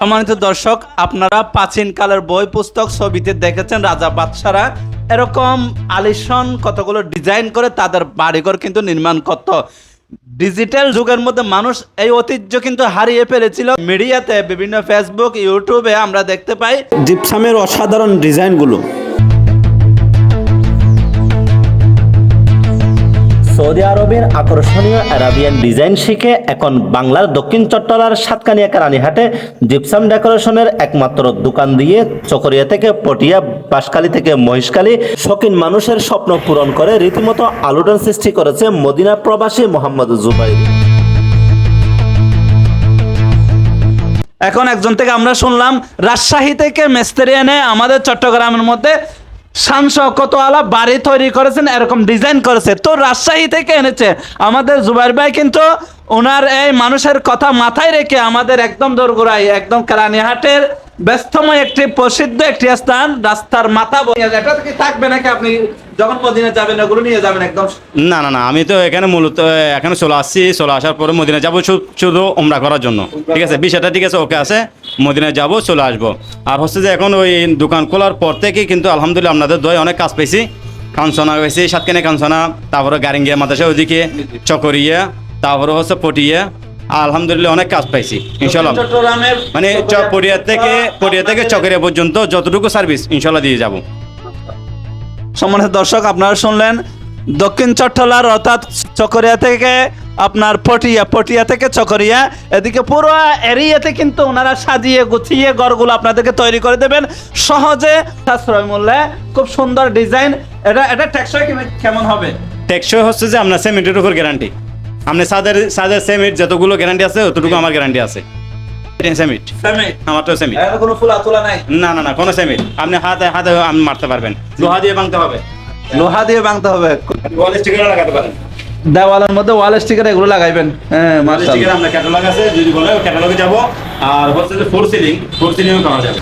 সম্মানিত দর্শক, আপনারা প্রাচীন কালের বই, পুস্তক ছবিতে দেখেছেন রাজা বাদশারা। এরকম আলিশন কতগুলো ডিজাইন করে তাদের বাড়িঘর কিন্তু নির্মাণ করত। ডিজিটাল যুগের মধ্যে মানুষ এই ঐতিহ্য কিন্তু হারিয়ে ফেলেছিল। মিডিয়াতে বিভিন্ন ফেসবুক ইউটিউবে আমরা দেখতে পাই। জিপসামের অসাধারণ ডিজাইনগুলো। সৌদি আরবের আকর্ষণীয় আরাবিয়ান ডিজাইন শিখে এখন বাংলার দক্ষিণ চট্টলার সাতকানিয়া রানীহাটে জিপসাম ডেকোরেশনের একমাত্র দোকান দিয়ে চকরিয়া থেকে পটিয়া, বাঁশখালী থেকে মহিষখালী শৌখিন মানুষের স্বপ্ন পূরণ করে রীতিমতো আলোড়ন সৃষ্টি করেছে মদিনা প্রবাসী মোহাম্মদ জুবাইর। এখন একজন থেকে আমরা শুনলাম, রাজশাহী থেকে মিস্ত্রি আমাদের চট্টগ্রামের মধ্যে শওকত আলা বাড়ি তৈরি করেছেন, এরকম ডিজাইন করেছে। তো রাজশাহী থেকে এনেছে। আমাদের জুবাইর ভাই কিন্তু ওনার এই মানুষের কথা মাথায় রেখে আমাদের একদম দোরগোড়াই একদম কারানিহাটের ব্যস্তময় একটি প্রসিদ্ধ একটি স্থান, রাস্তার মাথা। এটা কি থাকবে নাকি আপনি যখন মদিনা যাবেন ওগুলো নিয়ে যাবেন একদম? না না না, আমি তো এখানে মূলত এখানে চলে আসছি, চলে আসার পরে মদিনা যাব শুধু ওমরা করার জন্য। ঠিক আছে, বিষয়টা ঠিক আছে, ওকে আছে, মদিনা যাব, চলে আসব। আর হচ্ছে যে এখন ওই দোকান খোলার পর থেকে কিন্তু আলহামদুলিল্লাহ আপনাদের দয় অনেক কাজ পেয়েছি কাঞ্চনা পেয়েছি সাতখানে কাঞ্চনা, তারপরে গারিঙ্গিয়া মাদ্রাসা ওইদিকে, চকরিয়া, তারপরে হচ্ছে পটিয়া আলহামদুলিল্লাহ অনেক কাজ পাইছি ইনশাল্লাহ মানে থেকে পটিয়া থেকে চকরিয়া পর্যন্ত যতটুকু সার্ভিস ইনশাল্লাহ দিয়ে যাব। সম্মানিত দর্শক আপনারা শুনলেন দক্ষিণ চট্টলার অর্থাৎ চকরিয়া থেকে আপনার পটিয়া পটিয়া থেকে চকরিয়া। এদিকে পুরো এরিয়াতে কিন্তু ওনারা সাজিয়ে গুছিয়ে ঘরগুলো আপনাদেরকে তৈরি করে দেবেন। সহজে সাশ্রয় মূল্যে খুব সুন্দর ডিজাইন। এটা এটা টেকসই কেমন- কেমন হবে? টেকসই হচ্ছে যে আপনার সিমেন্টের উপর গ্যারান্টি আপনি সাদের সাদের সিমেন্ট যতগুলো গ্যারান্টি আছে ততটুকু আমার গ্যারান্টি আছে। সিমেন্ট আমার তো সিমেন্ট এর কোনো ফুলা তোলা নাই? না না না কোনো সিমেন্ট আপনি হাতে হাতে আপনি মারতে পারবেন। লোহা দিয়ে ভাঙতে হবে। লোহা দিয়ে ভাঙতে হবে। ওয়াল স্টিকার লাগাতে পারেন। দেওয়ালের মধ্যে ওয়াল স্টিকার এগুলো লাগাইবেন। হ্যাঁ মাশাআল্লাহ। স্টিকার আমরা ক্যাটালগ আছে যদি বলে ক্যাটালগে যাব। আর হচ্ছে ফোর সিলিং ফোর সিলিংও করা যাবে।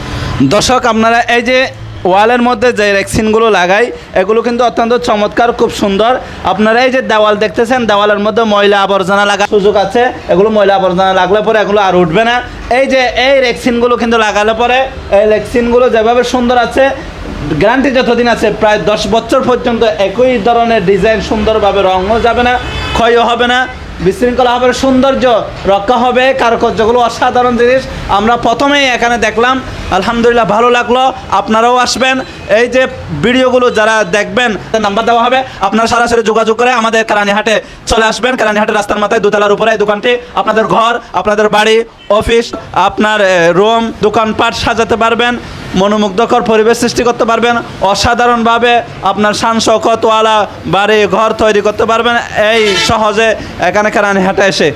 দর্শক আপনারা এই যে ওয়ালের মধ্যে যে রেক্সিনগুলো লাগাই, এগুলো কিন্তু অত্যন্ত চমৎকার, খুব সুন্দর। আপনারা এই যে দেওয়াল দেখতেছেন, দেওয়ালের মধ্যে ময়লা আবর্জনা লাগার সুযোগ আছে। এগুলো ময়লা আবর্জনা লাগলে পরে এগুলো আর উঠবে না। এই যে এই রেক্সিনগুলো কিন্তু লাগালে পরে, এই রেক্সিনগুলো যেভাবে সুন্দর আছে, গ্যারান্টি যতদিন আছে, প্রায় দশ বছর পর্যন্ত একই ধরনের ডিজাইন সুন্দরভাবে রঙও যাবে না, ক্ষয়ও হবে না। বিশৃঙ্খলা হবে, সৌন্দর্য রক্ষা হবে, কারুকার্যগুলো অসাধারণ জিনিস। আমরা প্রথমেই এখানে দেখলাম, আলহামদুলিল্লাহ ভালো লাগল, আপনারাও আসবেন। এই যে ভিডিওগুলো যারা দেখবেন নাম্বার দেওয়া হবে। আপনারা সরাসরি যোগাযোগ করে আমাদের কারানীহাটে চলে আসবেন। কারানীহাটের রাস্তার মাথায় দুতলার উপরে এই দোকানটি। আপনাদের ঘর, আপনাদের বাড়ি, অফিস, আপনার রুম দোকানপাট সাজাতে পারবেন। মনোমুগ্ধকর পরিবেশ সৃষ্টি করতে পারবেন, অসাধারণভাবে আপনার শান শকতওয়ালা বাড়ি ঘর তৈরি করতে পারবেন, এই সহজে এখানে কারানীহাটে এসে